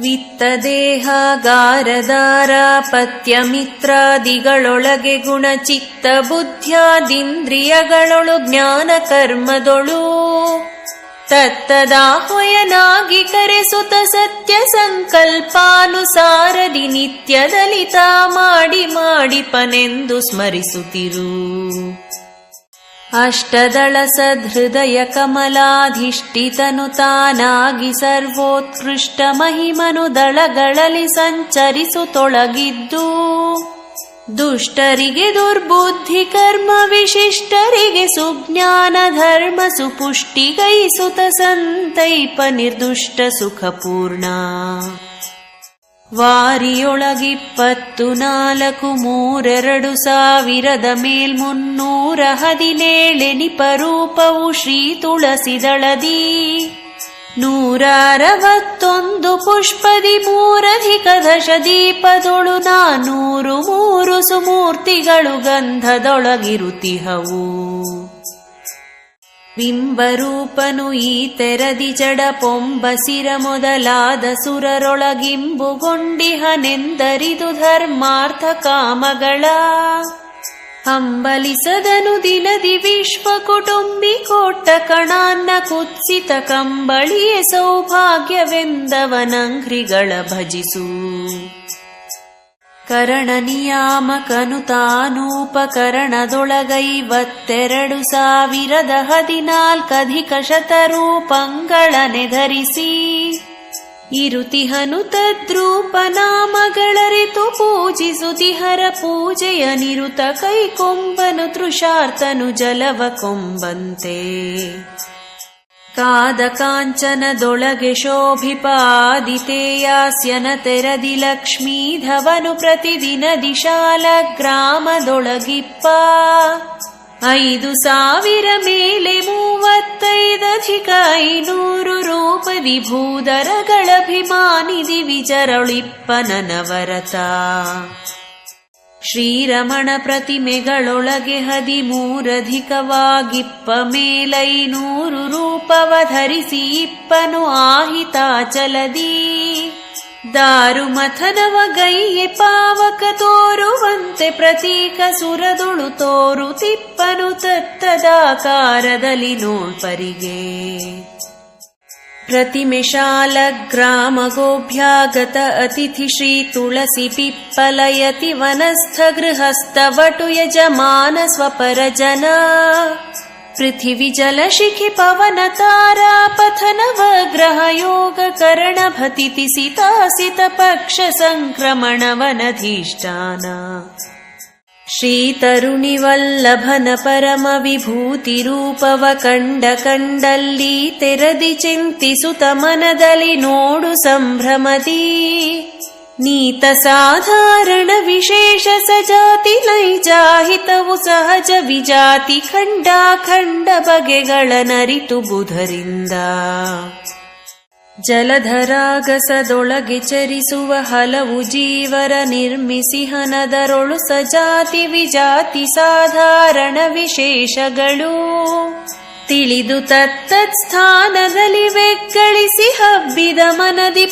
ವಿತ್ತದೇಹಾಗಾರದಾರ ಪತ್ಯ ಮಿತ್ರಾದಿಗಳೊಳಗೆ ಗುಣಚಿತ್ತ ಬುದ್ಧ್ಯಾದಿಂದ್ರಿಯಗಳೊಳು ಜ್ಞಾನ ಕರ್ಮದೊಳು ತತ್ತದಾಹ್ವಯನಾಗಿ ಕರೆಸುತ ಸತ್ಯ ಸಂಕಲ್ಪಾನುಸಾರದಿ ನಿತ್ಯದಲಿತ ಮಾಡಿ ಮಾಡಿಪನೆಂದು ಸ್ಮರಿಸುತ್ತಿರು. ಅಷ್ಟದಳ ಸದೃದಯ ಕಮಲಾಧಿಷ್ಠಿತನು ತಾನಾಗಿ ಸರ್ವೋತ್ಕೃಷ್ಟ ಮಹಿಮನು ದಳಗಳಲ್ಲಿ ಸಂಚರಿಸುತ್ತೊಳಗಿದ್ದು ದುಷ್ಟರಿಗೆ ದುರ್ಬುದ್ಧಿ ಕರ್ಮ ವಿಶಿಷ್ಟರಿಗೆ ಸುಜ್ಞಾನ ಧರ್ಮ ಸುಪುಷ್ಟಿಗೈಸುತ ಸಂತೈಪ ನಿರ್ದುಷ್ಟ ಸುಖಪೂರ್ಣ. ವಾರಿಯೊಳಗಿಪ್ಪತ್ತು ನಾಲ್ಕು ಮೂರೆರಡು ಸಾವಿರದ ಮೇಲ್ಮುನ್ನೂರ ಹದಿನೇಳೆನಿಪರೂಪವು ಶ್ರೀ ತುಳಸಿದಳದಿ. ನೂರಾರವತ್ತೊಂದು ಪುಷ್ಪದಿ ಮೂರಧಿಕ ದಶ ದೀಪದೊಳು ನಾನೂರು ಮೂರು ಸುಮೂರ್ತಿಗಳು ಗಂಧದೊಳಗಿರುತಿಹವು. ಬಿಂಬರೂಪನು ಈ ತೆರದಿ ಜಡ ಪೊಂಬಸಿರ ಮೊದಲಾದ ಸುರರೊಳಗಿಂಬುಗೊಂಡಿಹನೆಂದರಿದು ಧರ್ಮಾರ್ಥ ಕಾಮಗಳ. ಹಂಬಲಿಸದನು ದಿನದಿ ವಿಶ್ವ ಕುಟುಂಬಿ ಕೊಟ್ಟ ಕಣಾನ್ನ ಕುತ್ಸಿತ ಕಂಬಳಿಯ ಸೌಭಾಗ್ಯವೆಂದವನಂಘ್ರಿಗಳ ಭಜಿಸು. ಕರಣ ನಿಯಾಮಕನು ತಾನೂಪಕರಣದೊಳಗೈವತ್ತೆರಡು ಸಾವಿರದ ಹದಿನಾಲ್ಕಧಿಕ ಶತರೂಪಂಗಳನೆ ಧರಿಸಿ ಇರುತಿಹನು ತದ್ರೂಪ ನಾಮಗಳರಿತು ಪೂಜಿಸುತಿಹರ ಪೂಜೆಯ ನಿರುತ ಕೈಕೊಂಬನು ತೃಷಾರ್ತನು ಜಲವ ಕೊಂಬಂತೆ. ಕಾದ ಕಾಂಚನದೊಳಗೆ ಶೋಭಿಪಾದಿತೇಯಾಸ್ಯನ ತೆರದಿ ಲಕ್ಷ್ಮೀಧವನು ಪ್ರತಿದಿನ ದಿಶಾಲ ಗ್ರಾಮದೊಳಗಿಪ್ಪ. ಐದು ಸಾವಿರ ಮೇಲೆ ಮೂವತ್ತೈದಧಿಕ ಐನೂರು ರೂಪದಿ ಭೂದರಗಳಭಿಮಾನಿದಿ ದಿವಿಜರಳಿಪ್ಪ ನನವರತ ಶ್ರೀರಮಣ ಪ್ರತಿಮೆಗಳೊಳಗೆ ಹದಿಮೂರಧಿಕವಾಗಿಪ್ಪ ಮೇಲೈನೂರು ರೂಪವ ಧರಿಸಿ ಇಪ್ಪನು ಆಹಿತಾಚಲದಿ. ದಾರುಮಥನವ ಗೈಯೆ ಪಾವಕ ತೋರುವಂತೆ ಪ್ರತೀಕ ಸುರದುಳು ತೋರು ತಿಪ್ಪನು ತತ್ತದಾಕಾರದಲ್ಲಿ ನೋಳ್ಪರಿಗೆ प्रतिमिशाल ग्राम गोभ्या तुलसी पिप्पलयति वनस्थ गृहस्तवटु यजमान स्वपर जना पृथिवी पवन तारापथ नव ग्रहयोग करण पक्ष सङ्क्रमण ಶ್ರೀತರುಣಿವಲ್ಲಭನ ಪರಮ ವಿಭೂತಿ ರೂಪವ ಕಂಡ ಕಂಡಲ್ಲಿ ತೆರದಿ ಚಿಂತಿಸುತ ಮನದಲ್ಲಿ ನೋಡು ಸಂಭ್ರಮದಿ. ನೀತ ಸಾಧಾರಣ ವಿಶೇಷ ಸಜಾತಿ ನೈಜಾಹಿತವು ಸಹಜ ವಿಜಾತಿ ಖಂಡ ಖಂಡ ಬಗೆಗಳ ನರಿತು ಬುಧರಿಂದ. ಜಲಧರಾಗಸದೊಳಗೆ ಚರಿಸುವ ಹಲವು ಜೀವರ ನಿರ್ಮಿಸಿ ನಿರ್ಮಿಸಿಹನದರೊಳು ಸಜಾತಿ ವಿಜಾತಿ ಸಾಧಾರಣ ವಿಶೇಷಗಳು. ತಿಳಿದು ತತ್ತತ್ ಸ್ಥಾನದಲ್ಲಿ ಬೆಕ್ಕಳಿಸಿ ಹಬ್ಬಿದ ಮನದಿ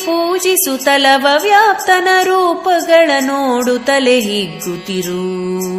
ತಲವ ವ್ಯಾಪ್ತನ ರೂಪಗಳ ನೋಡುತ್ತಲೆ ಹಿಗ್ಗುತ್ತಿರು.